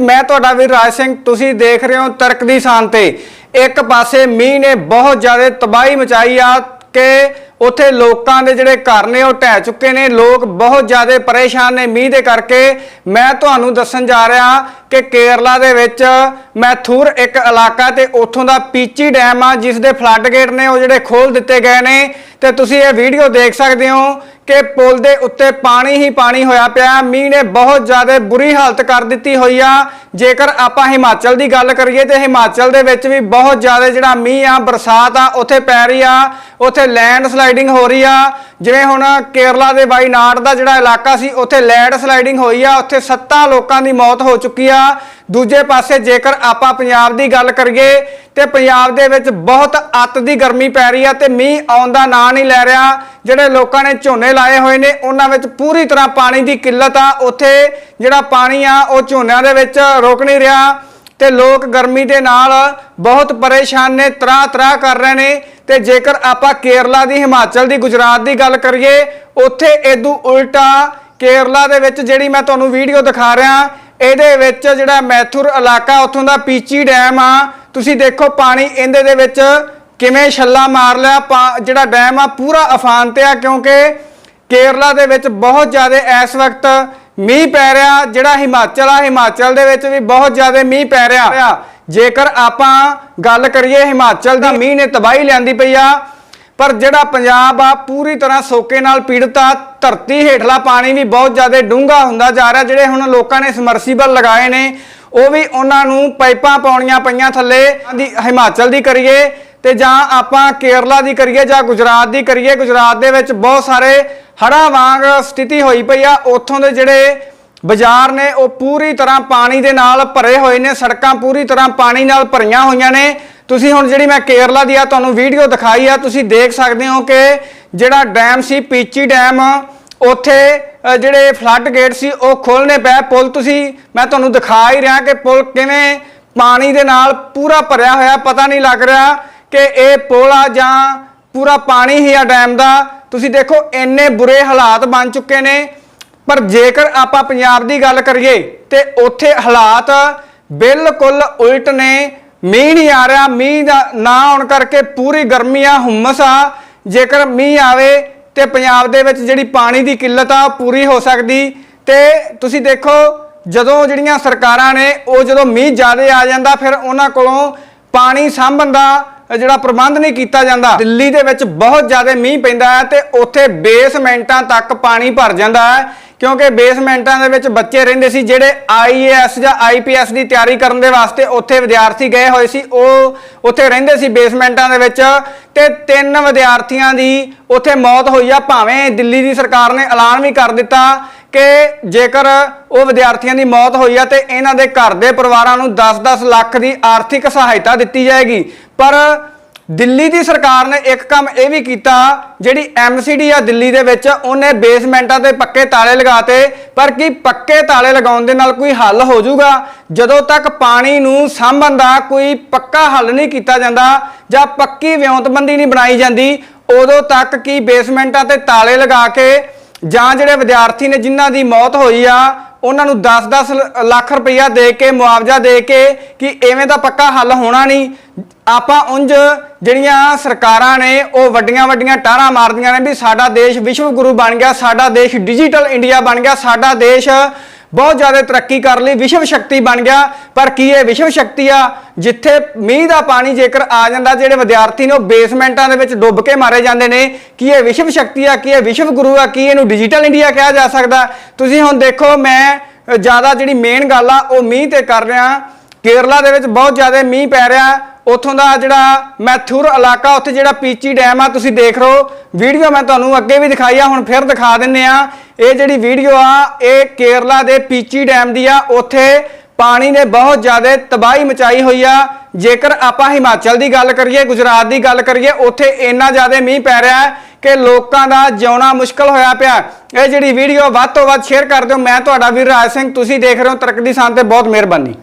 ਮੈਂ ਤੁਹਾਡਾ ਵੀਰ ਰਾਜ ਸਿੰਘ, ਤੁਸੀਂ ਦੇਖ ਰਹੇ ਹੋ ਤਰਕ ਦੀ ਸ਼ਾਨ ਤੇ। ਇੱਕ ਪਾਸੇ ਮੀਂਹ ਨੇ ਬਹੁਤ ਜ਼ਿਆਦਾ ਤਬਾਹੀ ਮਚਾਈ ਆ ਕਿ ਉੱਥੇ ਲੋਕਾਂ ਦੇ ਜਿਹੜੇ ਘਰ ਨੇ ਉਹ ਢਹਿ ਚੁੱਕੇ ਨੇ। ਲੋਕ ਬਹੁਤ ਜ਼ਿਆਦਾ ਪਰੇਸ਼ਾਨ ਨੇ ਮੀਂਹ ਦੇ ਕਰਕੇ। ਮੈਂ ਤੁਹਾਨੂੰ ਦੱਸਣ ਜਾ ਰਿਹਾ ਕਿ ਕੇਰਲਾ ਦੇ ਵਿੱਚ ਮੈਥੂਰ ਇੱਕ ਇਲਾਕਾ ਤੇ ਉੱਥੋਂ ਦਾ ਪੀਚੀ ਡੈਮ ਆ, ਜਿਸ ਦੇ ਫਲੱਡ ਗੇਟ ਨੇ ਉਹ ਜਿਹੜੇ ਖੋਲ ਦਿੱਤੇ ਗਏ ਨੇ। ਤੇ ਤੁਸੀਂ ਇਹ ਵੀਡੀਓ ਦੇਖ ਸਕਦੇ ਹੋ ਕਿ ਪੁਲ ਦੇ ਉੱਤੇ ਪਾਣੀ ਹੀ ਪਾਣੀ ਹੋਇਆ ਪਿਆ। ਮੀਂਹ ਨੇ ਬਹੁਤ ਜ਼ਿਆਦਾ ਬੁਰੀ ਹਾਲਤ ਕਰ ਦਿੱਤੀ ਹੋਈ ਆ। ਜੇਕਰ ਆਪਾਂ ਹਿਮਾਚਲ ਦੀ ਗੱਲ ਕਰੀਏ ਤੇ ਹਿਮਾਚਲ ਦੇ ਵਿੱਚ ਵੀ ਬਹੁਤ ਜ਼ਿਆਦਾ ਜਿਹੜਾ ਮੀਂਹ ਆ, ਬਰਸਾਤ ਆ, ਉੱਥੇ ਪੈ ਰਹੀ ਆ, ਉੱਥੇ ਲੈਂਡ ਸਲਾਈਡਿੰਗ ਹੋ ਰਹੀ ਆ। ਜਿਵੇਂ ਹੁਣ ਕੇਰਲਾ ਦੇ ਵਾਈਨਾਡ ਦਾ ਜਿਹੜਾ ਇਲਾਕਾ ਸੀ, ਉੱਥੇ ਲੈਂਡ ਸਲਾਈਡਿੰਗ ਹੋਈ ਆ, ਉੱਥੇ ਸੱਤਾਂ ਲੋਕਾਂ ਦੀ ਮੌਤ ਹੋ ਚੁੱਕੀ ਆ। ਦੂਜੇ ਪਾਸੇ ਜੇਕਰ ਆਪਾਂ ਪੰਜਾਬ ਦੀ ਗੱਲ ਕਰੀਏ ਤੇ ਪੰਜਾਬ ਦੇ ਵਿੱਚ ਬਹੁਤ ਅੱਤ ਦੀ ਗਰਮੀ ਪੈ ਰਹੀ ਆ ਤੇ ਮੀਂਹ ਆਉਣ ਦਾ ਨਾਂ ਨਹੀਂ ਲੈ ਰਿਹਾ। ਜਿਹੜੇ ਲੋਕਾਂ ਨੇ ਝੋਨੇ ਲਾਏ ਹੋਏ ਨੇ, ਉਹਨਾਂ ਵਿੱਚ ਪੂਰੀ ਤਰ੍ਹਾਂ ਪਾਣੀ ਦੀ ਕਿੱਲਤ ਆ। ਉੱਥੇ ਜਿਹੜਾ ਪਾਣੀ ਆ, ਉਹ ਝੋਨਿਆਂ ਦੇ ਵਿੱਚ ਰੁਕ ਨਹੀਂ ਰਿਹਾ ਤੇ ਲੋਕ ਗਰਮੀ ਦੇ ਨਾਲ ਬਹੁਤ ਪਰੇਸ਼ਾਨ ਨੇ ਤਰਾ ਤਰਾ ਕਰ ਰਹੇ ਨੇ। ਤੇ ਜੇਕਰ ਆਪਾਂ ਕੇਰਲਾ ਦੀ, ਹਿਮਾਚਲ ਦੀ, ਗੁਜਰਾਤ ਦੀ ਗੱਲ ਕਰੀਏ, ਉੱਥੇ ਇਦੋਂ ਉਲਟਾ ਕੇਰਲਾ ਦੇ ਵਿੱਚ ਜਿਹੜੀ ਮੈਂ ਤੁਹਾਨੂੰ ਵੀਡੀਓ ਦਿਖਾ ਰਿਹਾ, ਇਹਦੇ ਵਿੱਚ ਜਿਹੜਾ ਮੈਥੁਰ ਇਲਾਕਾ, ਉੱਥੋਂ ਦਾ ਪੀਚੀ ਡੈਮ ਆ। ਤੁਸੀਂ ਦੇਖੋ ਪਾਣੀ ਇਹਦੇ ਦੇ ਵਿੱਚ ਕਿਵੇਂ ਛੱਲਾ ਮਾਰ ਲਿਆ, ਪਾ- ਜਿਹੜਾ ਡੈਮ ਆ, ਪੂਰਾ ਅਫਾਨ ਤੇ ਆ, ਕਿਉਂਕਿ ਕੇਰਲਾ ਦੇ ਵਿੱਚ ਬਹੁਤ ਜ਼ਿਆਦਾ ਇਸ ਵਕਤ ਮੀਂਹ ਪੈ ਰਿਹਾ, ਜਿਹੜਾ ਹਿਮਾਚਲ ਆ, ਹਿਮਾਚਲ ਦੇ ਵਿੱਚ ਵੀ ਬਹੁਤ ਜ਼ਿਆਦਾ ਮੀਂਹ ਪੈ ਰਿਹਾ। ਜੇਕਰ ਆਪਾਂ ਗੱਲ ਕਰੀਏ, ਹਿਮਾਚਲ ਦੀ ਮੀਂਹ ਨੇ ਤਬਾਹੀ ਲਿਆਂਦੀ ਪਈ ਆ, ਪਰ ਜਿਹੜਾ ਪੰਜਾਬ ਆ, ਪੂਰੀ ਤਰ੍ਹਾਂ ਸੋਕੇ ਨਾਲ ਪੀੜਤ ਆ, ਧਰਤੀ ਹੇਠਲਾ ਪਾਣੀ ਵੀ ਬਹੁਤ ਜ਼ਿਆਦਾ ਡੂੰਘਾ ਹੁੰਦਾ ਜਾ ਰਿਹਾ, ਜਿਹੜੇ ਹੁਣ ਲੋਕਾਂ ਨੇ ਸਮਰਸੀਬਲ ਲਗਾਏ ਨੇ, ਉਹ ਵੀ ਉਹਨਾਂ ਨੂੰ ਪਾਈਪਾਂ ਪਾਉਣੀਆਂ ਪਈਆਂ ਥੱਲੇ। ਹਿਮਾਚਲ ਦੀ ਕਰੀਏ ਤੇ ਜਾਂ ਆਪਾਂ ਕੇਰਲਾ ਦੀ ਕਰੀਏ ਜਾਂ ਗੁਜਰਾਤ ਦੀ ਕਰੀਏ, ਗੁਜਰਾਤ ਦੇ ਵਿੱਚ ਬਹੁਤ ਸਾਰੇ ਹੜ੍ਹਾਂ ਵਾਂਗ ਸਥਿਤੀ ਹੋਈ ਪਈ ਆ। ਉੱਥੋਂ ਦੇ ਜਿਹੜੇ ਬਾਜ਼ਾਰ ਨੇ, ਉਹ ਪੂਰੀ ਤਰ੍ਹਾਂ ਪਾਣੀ ਦੇ ਨਾਲ ਭਰੇ ਹੋਏ ਨੇ, ਸੜਕਾਂ ਪੂਰੀ ਤਰ੍ਹਾਂ ਪਾਣੀ ਨਾਲ ਭਰੀਆਂ ਹੋਈਆਂ ਨੇ। ਤੁਸੀਂ ਹੁਣ ਜਿਹੜੀ ਮੈਂ ਕੇਰਲਾ ਦੀ ਆ, ਤੁਹਾਨੂੰ ਵੀਡੀਓ ਦਿਖਾਈ ਆ, ਤੁਸੀਂ ਦੇਖ ਸਕਦੇ ਹੋ ਕਿ ਜਿਹੜਾ ਡੈਮ ਸੀ, ਪੀਚੀ ਡੈਮ, ਉੱਥੇ ਜਿਹੜੇ ਫਲੱਡ ਗੇਟ ਸੀ, ਉਹ ਖੋਲਨੇ ਪਏ। ਪੁਲ ਤੁਸੀਂ, ਮੈਂ ਤੁਹਾਨੂੰ ਦਿਖਾ ਹੀ ਰਿਹਾ ਕਿ ਪੁਲ ਕਿਵੇਂ ਪਾਣੀ ਦੇ ਨਾਲ ਪੂਰਾ ਭਰਿਆ ਹੋਇਆ, ਪਤਾ ਨਹੀਂ ਲੱਗ ਰਿਹਾ। ਕਿ ਇਹ ਪੁਲ ਆ ਜਾਂ ਪੂਰਾ ਪਾਣੀ ਹੀ ਆ ਡੈਮ ਦਾ। ਤੁਸੀਂ ਦੇਖੋ, ਇੰਨੇ ਬੁਰੇ ਹਾਲਾਤ ਬਣ ਚੁੱਕੇ ਨੇ। ਪਰ ਜੇਕਰ ਆਪਾਂ ਪੰਜਾਬ ਦੀ ਗੱਲ ਕਰੀਏ, ਤੇ ਉੱਥੇ ਹਾਲਾਤ ਬਿਲਕੁਲ ਉਲਟ ਨੇ। ਮੀਂਹ ਨਹੀਂ ਆ ਰਿਹਾ। ਮੀਂਹ ਦਾ ਨਾ ਆਉਣ ਕਰਕੇ ਪੂਰੀ ਗਰਮੀ ਆ, ਹੁਮਸ ਆ। ਜੇਕਰ ਮੀਂਹ ਆਵੇ, ਤੇ ਪੰਜਾਬ ਦੇ ਵਿੱਚ ਜਿਹੜੀ ਪਾਣੀ ਦੀ ਕਿੱਲਤ ਆ, ਉਹ ਪੂਰੀ ਹੋ ਸਕਦੀ। ਤੇ ਤੁਸੀਂ ਦੇਖੋ, ਜਦੋਂ ਜਿਹੜੀਆਂ ਸਰਕਾਰਾਂ ਨੇ, ਉਹ ਜਦੋਂ ਮੀਂਹ ਜ਼ਿਆਦਾ ਆ ਜਾਂਦਾ, ਫਿਰ ਉਹਨਾਂ ਕੋਲੋਂ ਪਾਣੀ ਸਾਂਭਣ ਦਾ ਜਿਹੜਾ ਪ੍ਰਬੰਧ ਨਹੀਂ ਕੀਤਾ ਜਾਂਦਾ, ਦਿੱਲੀ ਦੇ ਵਿੱਚ ਬਹੁਤ ਜ਼ਿਆਦਾ ਮੀਂਹ ਪੈਂਦਾ ਹੈ ਤੇ ਉੱਥੇ ਬੇਸਮੈਂਟਾਂ ਤੱਕ ਪਾਣੀ ਭਰ ਜਾਂਦਾ ਹੈ, ਕਿਉਂਕਿ ਬੇਸਮੈਂਟਾਂ ਦੇ ਵਿੱਚ ਬੱਚੇ ਰਹਿੰਦੇ ਸੀ ਜਿਹੜੇ ਆਈਏਐਸ ਜਾਂ ਆਈਪੀਐਸ ਦੀ ਤਿਆਰੀ ਕਰਨ ਦੇ ਵਾਸਤੇ ਉੱਥੇ ਵਿਦਿਆਰਥੀ ਗਏ ਹੋਏ ਸੀ, ਉਹ ਉੱਥੇ ਰਹਿੰਦੇ ਸੀ ਬੇਸਮੈਂਟਾਂ ਦੇ ਵਿੱਚ ਤੇ ਤਿੰਨ ਵਿਦਿਆਰਥੀਆਂ ਦੀ ਉੱਥੇ ਮੌਤ ਹੋਈ ਆ, ਭਾਵੇਂ ਦਿੱਲੀ ਦੀ ਸਰਕਾਰ ਨੇ ਐਲਾਨ ਵੀ ਕਰ ਦਿੱਤਾ ਕਿ ਜੇਕਰ ਉਹ ਵਿਦਿਆਰਥੀਆਂ ਦੀ ਮੌਤ ਹੋਈ ਆ ਤੇ ਇਹਨਾਂ ਦੇ ਘਰ ਦੇ ਪਰਿਵਾਰਾਂ ਨੂੰ 10-10 ਲੱਖ ਦੀ ਆਰਥਿਕ ਸਹਾਇਤਾ ਦਿੱਤੀ ਜਾਏਗੀ। ਪਰ ਦਿੱਲੀ ਦੀ ਸਰਕਾਰ ਨੇ ਇੱਕ ਕੰਮ ਇਹ ਵੀ ਕੀਤਾ, ਜਿਹੜੀ ਐਮਸੀਡੀ ਆ ਦਿੱਲੀ ਦੇ ਵਿੱਚ, ਉਹਨੇ ਬੇਸਮੈਂਟਾਂ ਤੇ ਪੱਕੇ ਤਾਲੇ ਲਗਾਤੇ, ਪਰ ਕੀ ਪੱਕੇ ਤਾਲੇ ਲਗਾਉਣ ਦੇ ਨਾਲ ਕੋਈ ਹੱਲ ਹੋ ਜਾਊਗਾ? ਜਦੋਂ ਤੱਕ ਪਾਣੀ ਨੂੰ ਸਾਂਭਣ ਦਾ ਕੋਈ ਪੱਕਾ ਹੱਲ ਨਹੀਂ ਕੀਤਾ ਜਾਂਦਾ ਜਾਂ ਪੱਕੀ ਵਿਉਂਤਬੰਦੀ ਨਹੀਂ ਬਣਾਈ ਜਾਂਦੀ, ਉਦੋਂ ਤੱਕ ਕੀ ਬੇਸਮੈਂਟਾਂ ਤੇ ਤਾਲੇ ਲਗਾ ਕੇ ਜਾਂ ਜਿਹੜੇ ਵਿਦਿਆਰਥੀ ਨੇ ਜਿਨ੍ਹਾਂ ਦੀ ਮੌਤ ਹੋਈ ਆ ਉਹਨਾਂ ਨੂੰ 10-10 ਲੱਖ ਰੁਪਈਆ ਦੇ ਕੇ, ਮੁਆਵਜ਼ਾ ਦੇ ਕੇ ਕਿ ਐਵੇਂ ਦਾ ਪੱਕਾ ਹੱਲ ਹੋਣਾ ਨਹੀਂ। ਆਪਾਂ ਉਂਝ ਜਿਹੜੀਆਂ ਸਰਕਾਰਾਂ ਨੇ, ਉਹ ਵੱਡੀਆਂ ਵੱਡੀਆਂ ਟਾਰਾਂ ਮਾਰਦੀਆਂ ਨੇ ਵੀ ਸਾਡਾ ਦੇਸ਼ ਵਿਸ਼ਵ ਗੁਰੂ ਬਣ ਗਿਆ, ਸਾਡਾ ਦੇਸ਼ ਡਿਜੀਟਲ ਇੰਡੀਆ ਬਣ ਗਿਆ, ਸਾਡਾ ਦੇਸ਼ ਬਹੁਤ ਜ਼ਿਆਦਾ ਤਰੱਕੀ ਕਰ ਲਈ, ਵਿਸ਼ਵ ਸ਼ਕਤੀ ਬਣ ਗਿਆ। ਪਰ ਕੀ ਇਹ ਵਿਸ਼ਵ ਸ਼ਕਤੀ ਆ? ਜਿੱਥੇ ਮੀਂਹ ਦਾ ਪਾਣੀ ਜੇਕਰ ਆ ਜਾਂਦਾ, ਜਿਹੜੇ ਵਿਦਿਆਰਥੀ ਨੇ ਉਹ ਬੇਸਮੈਂਟਾਂ ਦੇ ਵਿੱਚ ਡੁੱਬ ਕੇ ਮਾਰੇ ਜਾਂਦੇ ਨੇ। ਕੀ ਇਹ ਵਿਸ਼ਵ ਸ਼ਕਤੀ ਆ? ਕੀ ਇਹ ਵਿਸ਼ਵ ਗੁਰੂ ਆ? ਕੀ ਇਹਨੂੰ ਡਿਜੀਟਲ ਇੰਡੀਆ ਕਿਹਾ ਜਾ ਸਕਦਾ? ਤੁਸੀਂ ਹੁਣ ਦੇਖੋ, ਮੈਂ ਜ਼ਿਆਦਾ ਜਿਹੜੀ ਮੇਨ ਗੱਲ ਆ, ਉਹ ਮੀਂਹ ਤੇ ਕਰ ਰਿਹਾ। ਕੇਰਲਾ ਦੇ ਵਿੱਚ ਬਹੁਤ ਜ਼ਿਆਦਾ ਮੀਂਹ ਪੈ ਰਿਹਾ। ਉੱਥੋਂ ਦਾ ਜਿਹੜਾ ਮੈਥੁਰ ਇਲਾਕਾ, ਉੱਥੇ ਜਿਹੜਾ ਪੀਚੀ ਡੈਮ ਆ, ਤੁਸੀਂ ਦੇਖ ਰਹੇ ਹੋ। ਵੀਡੀਓ ਮੈਂ ਤੁਹਾਨੂੰ ਅੱਗੇ ਵੀ ਦਿਖਾਈ ਆ, ਹੁਣ ਫਿਰ ਦਿਖਾ ਦਿੰਨੇ ਆ। ਇਹ ਜਿਹੜੀ ਵੀਡੀਓ ਆ, ਇਹ ਕੇਰਲਾ ਦੇ ਪੀਚੀ ਡੈਮ ਦੀ ਆ। ਉੱਥੇ ਪਾਣੀ ਨੇ ਬਹੁਤ ਜ਼ਿਆਦਾ ਤਬਾਹੀ ਮਚਾਈ ਹੋਈ ਆ। ਜੇਕਰ ਆਪਾਂ ਹਿਮਾਚਲ ਦੀ ਗੱਲ ਕਰੀਏ, ਗੁਜਰਾਤ ਦੀ ਗੱਲ ਕਰੀਏ, ਉੱਥੇ ਇੰਨਾ ਜ਼ਿਆਦਾ ਮੀਂਹ ਪੈ ਰਿਹਾ ਹੈ ਕਿ ਲੋਕਾਂ ਦਾ ਜਿਉਣਾ ਮੁਸ਼ਕਲ ਹੋਇਆ ਪਿਆ। ਇਹ ਜਿਹੜੀ ਵੀਡੀਓ ਵੱਧ ਤੋਂ ਵੱਧ ਸ਼ੇਅਰ ਕਰ ਦਿਓ। ਮੈਂ ਤੁਹਾਡਾ ਵੀਰ ਰਾਜ ਸਿੰਘ, ਤੁਸੀਂ ਦੇਖ ਰਹੇ ਹੋ ਤਰਕ ਦੀ ਸਾਨ ਤੇ ਬਹੁਤ ਮਿਹਰਬਾਨੀ।